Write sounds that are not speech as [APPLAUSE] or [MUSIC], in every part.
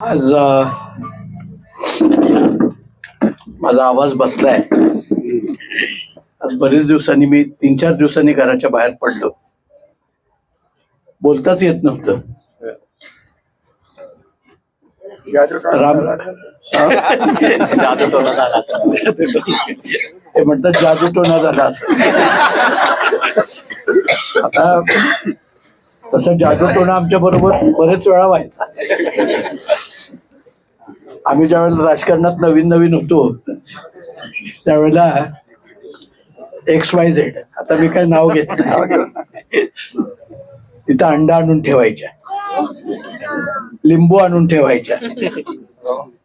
आज माझा आवाज बसलाय. आज बरेच दिवसांनी मी तीन चार दिवसांनी घराच्या बाहेर पडलो. बोलताच येत नव्हतं. राम जादू टोना झाला. ते म्हणतात जादू टोना झाला असं आता तसं जादू टोना आमच्या बरोबर बरेच वेळा व्हायचा. आम्ही ज्यावेळेला राजकारणात नवीन नवीन होतो त्यावेळेला एक्स वाय झेड आता मी काय नाव घेत तिथं अंडा आणून ठेवायच्या. लिंबू आणून ठेवायच्या.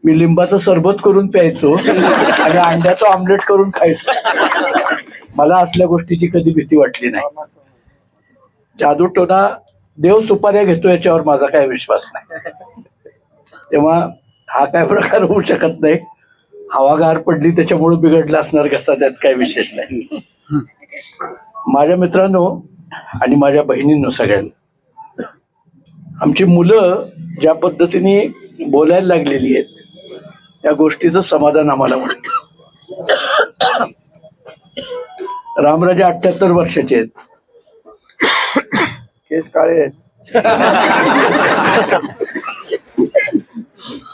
मी लिंबाचं सरबत करून प्यायचो आणि अंड्याचं ऑमलेट करून खायचो. मला असल्या गोष्टीची कधी भीती वाटली नाही. जादू टोना देव सुपाऱ्या घेतो याच्यावर माझा काय विश्वास नाही. तेव्हा हा काय प्रकार होऊ शकत नाही. हवागार पडली त्याच्यामुळे बिघडला असणार कसा त्यात काय विशेष नाही. माझ्या मित्रांनो आणि माझ्या बहिणींनो सगळ्यांना आमची मुलं ज्या पद्धतीने बोलायला लागलेली आहेत या गोष्टीचं समाधान आम्हाला वाटतं. रामराजे अठ्याहत्तर वर्षाचे आहेत. केस काळे आहेत.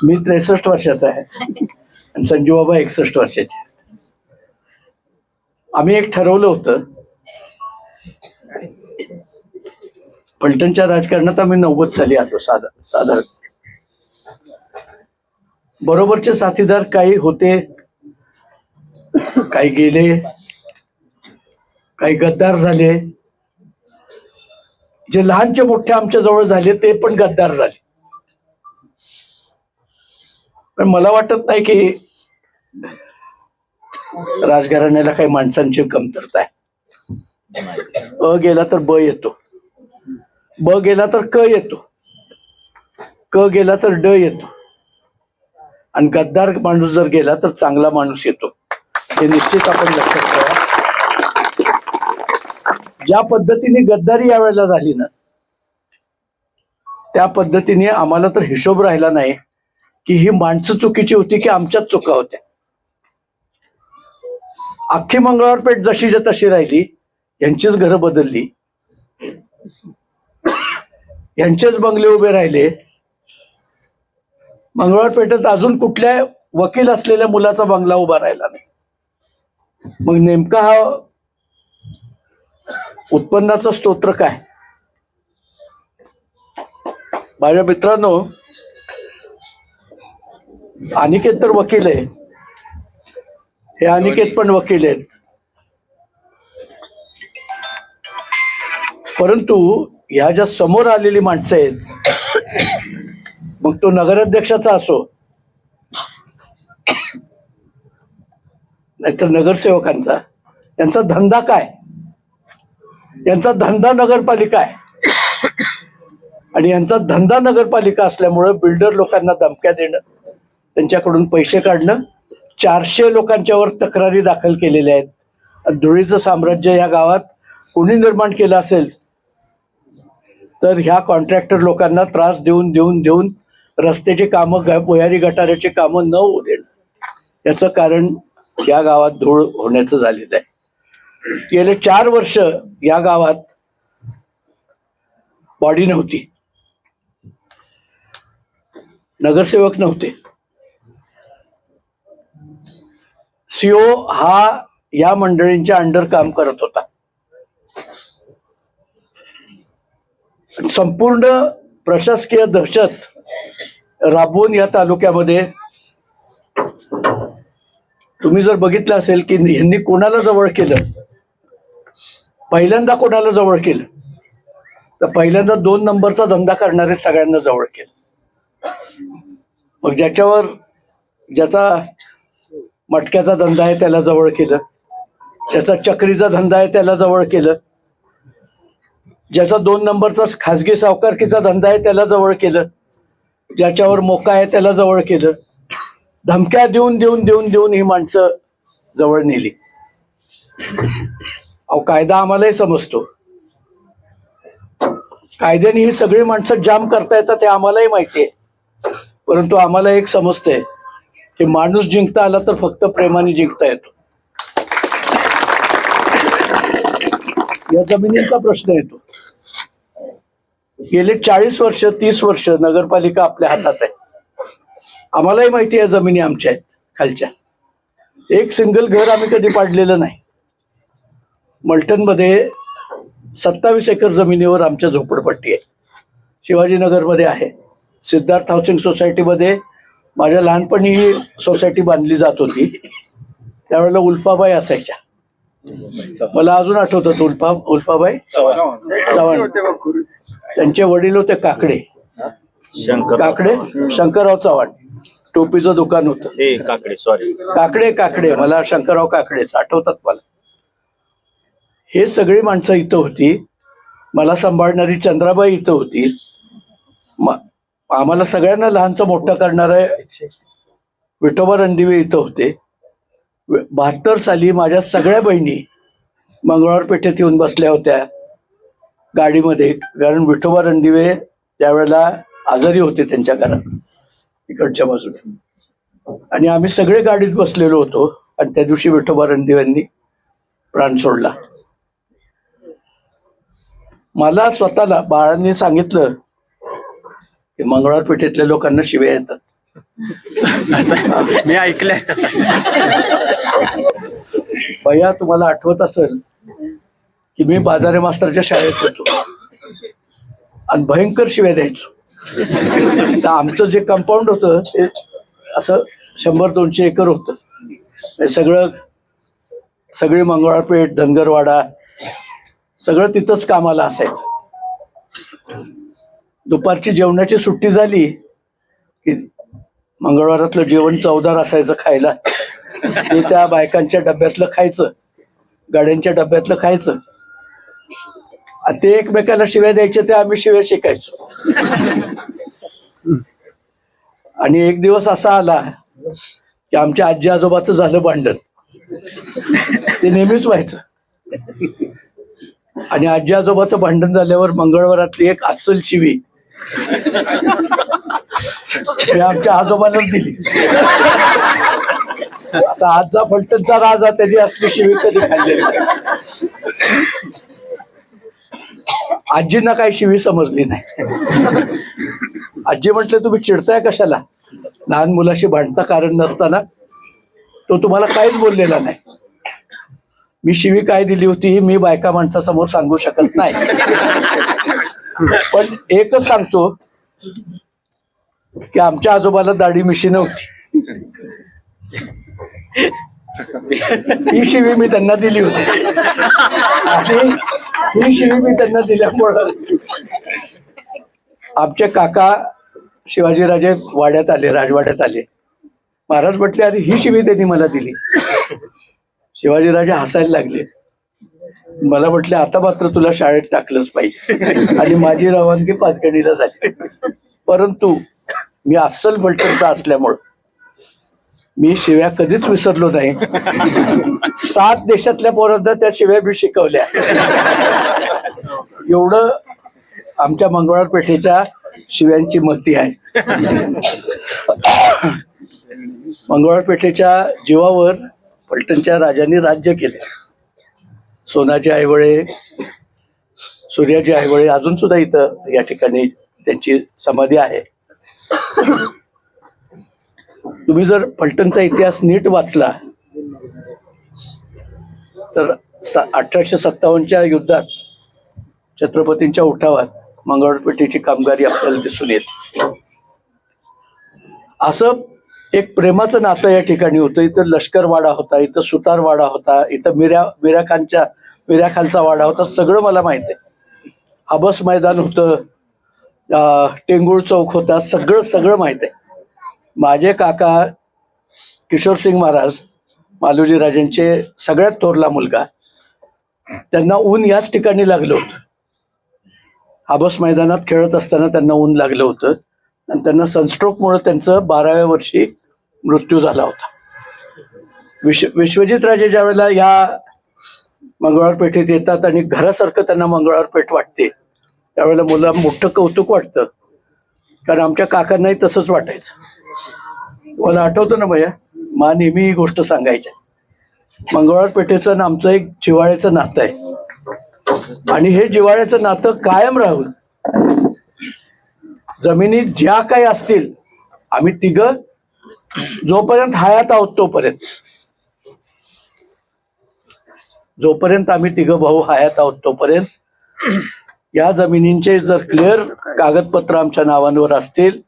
मी त्रेसष्ट वर्षाचा आहे. आणि संजू बाबा एकसष्ट वर्षाचे आम्ही एक ठरवलं होतं. पलटणच्या राजकारणात आम्ही नव्वद साली आलो साधा साधारण. बरोबरचे साथीदार काही होते काही गेले काही गद्दार झाले. जे लहानचे मोठे आमच्या जवळ झाले ते पण गद्दार झाले. पण मला वाटत नाही की राजघराण्याला काही माणसांची कमतरता आहे. अ गेला तर ब येतो. ब गेला तर क येतो. क गेला तर ड येतो. आणि गद्दार माणूस जर गेला तर चांगला माणूस येतो. हे निश्चित आपण लक्षात ठेवा. ज्या पद्धतीने गद्दारी यावेळेला झाली ना त्या पद्धतीने आम्हाला तर हिशोब राहिला नाही. की ही माणसं चुकीची होती की आमच्याच चुका होत्या. अख्खी मंगळवारपेठ जशीच्या तशी राहिली यांचीच घरं बदलली. यांचेच बंगले उभे राहिले. मंगळवार पेठेत अजून कुठल्या वकील असलेल्या मुलाचा बंगला उभा राहिला नाही. मग नेमका हा उत्पन्नाचा स्तोत्र काय? माझ्या मित्रांनो अनिकेत तर वकील आहे. हे अनिकेत पण वकील आहेत. परंतु ह्या ज्या समोर आलेली माणसं आहेत मग तो नगराध्यक्षाचा असो नाहीतर नगरसेवकांचा यांचा धंदा काय? यांचा धंदा नगरपालिका आहे. आणि यांचा धंदा नगरपालिका असल्यामुळं बिल्डर लोकांना धमक्या देणं त्यांच्याकडून पैसे काढणं. चारशे लोकांच्यावर तक्रारी दाखल केलेल्या आहेत. धुळीचं साम्राज्य या गावात कोणी निर्माण केलं असेल? तर ह्या कॉन्ट्रॅक्टर लोकांना त्रास देऊन देऊन देऊन रस्त्याची कामं भुयारी गटाराची कामं न होऊ देणं याचं कारण या गावात धूळ होण्याचं झालेलं आहे. गेले चार वर्ष या गावात बॉडी नव्हती. नगरसेवक नव्हते. सीओ हा या मंडळींच्या अंडर काम करत होता. संपूर्ण प्रशासकीय दहशत राबवून या तालुक्यामध्ये तुम्ही जर बघितलं असेल की यांनी कोणाला जवळ केलं पहिल्यांदा कोणाला जवळ केलं तर पहिल्यांदा दोन नंबरचा धंदा करणारे सगळ्यांना जवळ केलं. मग ज्याच्यावर ज्याचा मटक्याचा धंदा आहे त्याला जवळ केलं. ज्याचा चक्रीचा धंदा आहे त्याला जवळ केलं. ज्याचा दोन नंबरचा खासगी सावकारकीचा धंदा आहे त्याला जवळ केलं. ज्याच्यावर मोका आहे त्याला जवळ केलं. धमक्या देऊन देऊन देऊन देऊन ही माणसं जवळ नेली. अहो कायदा आम्हालाही समजतो. कायद्याने ही सगळी माणसं जाम करता येतात हे आम्हालाही माहिती आहे. परंतु आम्हाला एक समजतंय. की माणूस जिंकता आला तर फक्त प्रेमाने जिंकता येतो. या जमिनीचा प्रश्न येतो. गेले चाळीस वर्ष तीस वर्ष नगरपालिका आपल्या हातात आहे. आम्हालाही माहिती आहे जमिनी आमच्या आहेत खालच्या. एक सिंगल घर आम्ही कधी पाडलेलं नाही. मल्टनमध्ये सत्तावीस एकर जमिनीवर आमच्या झोपडपट्टी आहे. शिवाजीनगरमध्ये आहे. सिद्धार्थ हाऊसिंग सोसायटीमध्ये माझ्या लहानपणी ही सोसायटी बांधली जात होती. त्यावेळेला उल्फाबाई असायच्या. मला अजून आठवतात उल्फा उल्फाबाई चव्हाण. त्यांचे वडील होते काकडे. शंकर काकडे शंकरराव चव्हाण. टोपीचं दुकान होतं. हे काकडे सॉरी काकडे काकडे. मला शंकरराव काकडेच आठवतात मला. हे सगळी माणसं इथं होती. मला सांभाळणारी चंद्राबाई इथं होती. आम्हाला सगळ्यांना लहानचं मोठं करणारे विठोबा रणदिवे इथं होते. बहात्तर साली माझ्या सगळ्या बहिणी मंगळवार पेठेत येऊन बसल्या होत्या गाडीमध्ये. कारण विठोबा रणदिवे त्यावेळेला आजारी होते त्यांच्या घरात इकडच्या बाजूला. आणि आम्ही सगळे गाडीत बसलेलो होतो आणि त्या दिवशी विठोबा रणदिवांनी प्राण सोडला. मला स्वतःला बाळांनी सांगितलं मंगळवार पेठेतल्या लोकांना शिव्या येतात. मी ऐकलंय. भैया तुम्हाला आठवत असेल की मी बाजारे मास्तरच्या शाळेत होतो. आणि भयंकर शिव्या द्यायचो. तर आमचं जे कंपाऊंड होतं ते असं शंभर दोनशे एकर होतं. सगळं सगळी मंगळवार पेठ धनगरवाडा सगळं तिथंच कामाला असायचं. दुपारची जेवणाची सुट्टी झाली की मंगळवारातलं जेवण चवदार असायचं खायला. ते त्या बायकांच्या डब्यातलं खायचं गाड्यांच्या डब्यातलं खायचं. आणि ते एकमेकाला शिव्या द्यायचे ते आम्ही शिव्या शिकायचो. आणि एक दिवस असा आला की आमच्या आजी आजोबाचं झालं भांडण. ते नेहमीच व्हायचं. आणि आजी आजोबाचं भांडण झाल्यावर मंगळवारातली एक अस्सल शिवी आमच्या आजोबांनाच दिली. आता आजचा फलटणचा राजा त्याची असली शिवी कधी खाल्ली आजींना काही शिवी समजली नाही. आजी म्हटले तुम्ही चिडताय कशाला? लहान मुलाशी भांडता कारण नसताना तो तुम्हाला काहीच बोललेला नाही. मी शिवी काय दिली होती मी बायका माणसासमोर सांगू शकत नाही. पण एकच सांगतो की आमच्या आजोबाला दाढी मिशी नव्हती. ही शिवी मी त्यांना दिली होती. आणि ही शिवी मी त्यांना दिल्यामुळं आमचे काका शिवाजीराजे वाड्यात आले राजवाड्यात आले. महाराज म्हटले अरे ही शिवी त्यांनी मला दिली. शिवाजीराजे हसायला लागले. मला म्हटले आता मात्र तुला शाळेत टाकलंच पाहिजे. [LAUGHS] आणि माझी रवानगी पाचगणीला झाली. परंतु मी अस्सल बलटणचा असल्यामुळं मी शिव्या कधीच विसरलो नाही. सात देशातल्या पोरांना त्या शिव्या मी शिकवल्या. एवढं आमच्या मंगळवार पेठेच्या शिव्यांची महती आहे. मंगळवार पेठेच्या जीवावर पलटणच्या राजांनी राज्य केले. सोनाजी आईवळे सूर्याचे आईवळे अजून सुद्धा इथं या ठिकाणी त्यांची समाधी आहे. तुम्ही जर पलटणचा इतिहास नीट वाचला तर अठराशे सत्तावन्नच्या युद्धात छत्रपतींच्या उठावात मंगळपेठेची कामगारी आपल्याला दिसून येत. असं एक प्रेमाचं नातं या ठिकाणी होतं. इथं लष्करवाडा होता इथं सुतारवाडा होता इथं मिऱ्या मिराखांच्या मिराखांचा वाडा होता. सगळं मला माहीत आहे. आबस मैदान होतं टेंगुळ चौक होता. सगळं सगळं माहीत आहे. माझे काका किशोर सिंग महाराज मालोजी राजेंचे सगळ्यात थोरला मुलगा त्यांना ऊन याच ठिकाणी लागलं होतं. आबस मैदानात खेळत असताना त्यांना ऊन लागलं होतं. आणि त्यांना सनस्ट्रोकमुळे त्यांचं बाराव्या वर्षी मृत्यू झाला होता. विश्व विश्वजित राजे ज्या वेळेला या मंगळवार पेठेत येतात आणि घरासारखं त्यांना मंगळवार पेठ वाटते त्यावेळेला मुला मोठं कौतुक वाटतं. कारण आमच्या काकांनाही तसंच वाटायचं. मला आठवतं ना भैया? मा नेहमी ही गोष्ट सांगायच्या. मंगळवार पेठेचं आमचं एक जिव्हाळ्याचं नातं आहे. आणि हे जिव्हाळ्याचं नातं कायम राहून जमिनीत ज्या काही असतील आम्ही तिघ जोपर्यंत हयात आहोत तोपर्यंत. जोपर्यंत आम्ही तिघ भाऊ हयात आहोत तोपर्यंत या जमिनींचे जर क्लिअर कागदपत्र आमच्या नावांवर असतील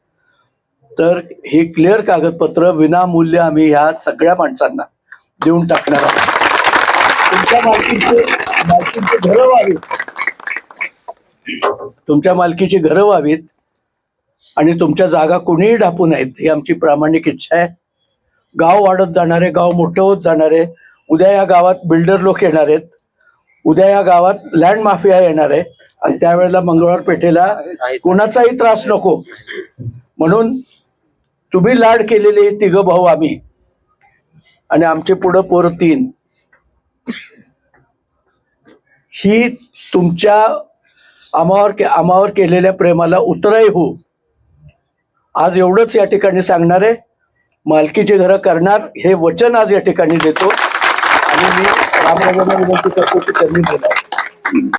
तर हे क्लिअर कागदपत्र विनामूल्य आम्ही ह्या सगळ्या माणसांना देऊन टाकणार आहोत. तुमच्या मालकीचे मालकीची घरं व्हावीत. तुमच्या मालकीची घरं व्हावीत. आणि तुमच्या जागा कोणीही ढापू नयेत ही आमची प्रामाणिक इच्छा आहे. गाव वाढत जाणार आहे गाव मोठं होत जाणार आहे उद्या या गावात बिल्डर लोक येणार आहेत. उद्या या गावात लँड माफिया येणार आहे. आणि त्यावेळेला मंगळवार पेठेला कोणाचाही त्रास नको. म्हणून तुम्ही लाड केलेले तिघं तिघ भाऊ आम्ही. आणि आमचे पुढं पोर तीन. ही तुमच्या आमावर के आमावर केलेल्या प्रेमाला उतराई होऊ आज एवढंच या ठिकाणी सांगणार आहे. मालकीची घरं करणार हे वचन आज या ठिकाणी देतो. आणि मी रामराजांना विनंती करतो की त्यांनी देणार.